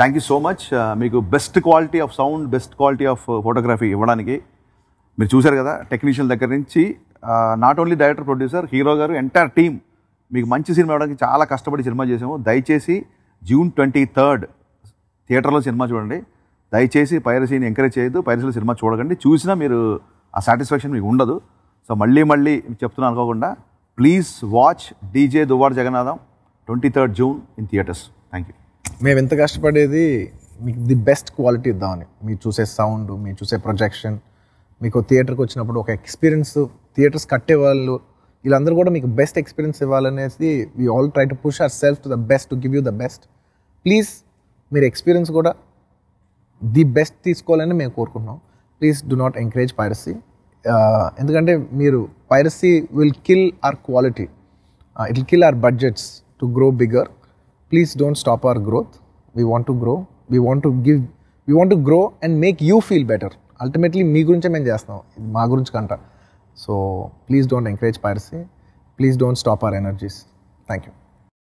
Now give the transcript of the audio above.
Thank you so much మీకు best quality of sound best quality of photography ఇవ్వడానికి మీరు చూశారు కదా టెక్నీషియన్ దగ్గర నుంచి not only director producer hero గారు ఎంటైర్ టీమ్ మీకు మంచి సినిమా ఇవ్వడానికి చాలా కష్టపడి సినిమా చేసాము దయచేసి జూన్ ట్వంటీ థర్డ్ థియేటర్లో సినిమా చూడండి. దయచేసి పైరసీని ఎంకరేజ్ చేయొద్దు. పైరసీలో సినిమా చూడకండి. చూసినా మీరు ఆ సాటిస్ఫాక్షన్ మీకు ఉండదు. సో మళ్ళీ మళ్ళీ చెప్తున్నాను అనుకోకుండా please watch DJ Duvvada Jagannadham twenty third June in theatres thank you మేము ఎంత కష్టపడేది మీకు ది బెస్ట్ క్వాలిటీ ఇద్దామని. మీరు చూసే సౌండ్ మీరు చూసే ప్రొజెక్షన్ మీకు థియేటర్కి వచ్చినప్పుడు ఒక ఎక్స్పీరియన్స్ థియేటర్స్ కట్టే వాళ్ళు వీళ్ళందరూ కూడా మీకు best experience ఇవ్వాలనేసి we all try to push our self to the best to give you the best please మీరు ఎక్స్పీరియన్స్ కూడా ది బెస్ట్ తీసుకోవాలని మేము కోరుకుంటున్నాం. Please do not encourage piracy ఎందుకంటే మీరు piracy will kill our quality it will kill our budgets to grow bigger please don't stop our growth we want to grow we want to give we want to grow and make you feel better ultimately మీ గురించే మేము చేస్తాం మా గురించి కంట. So please don't encourage piracy please don't stop our energies thank you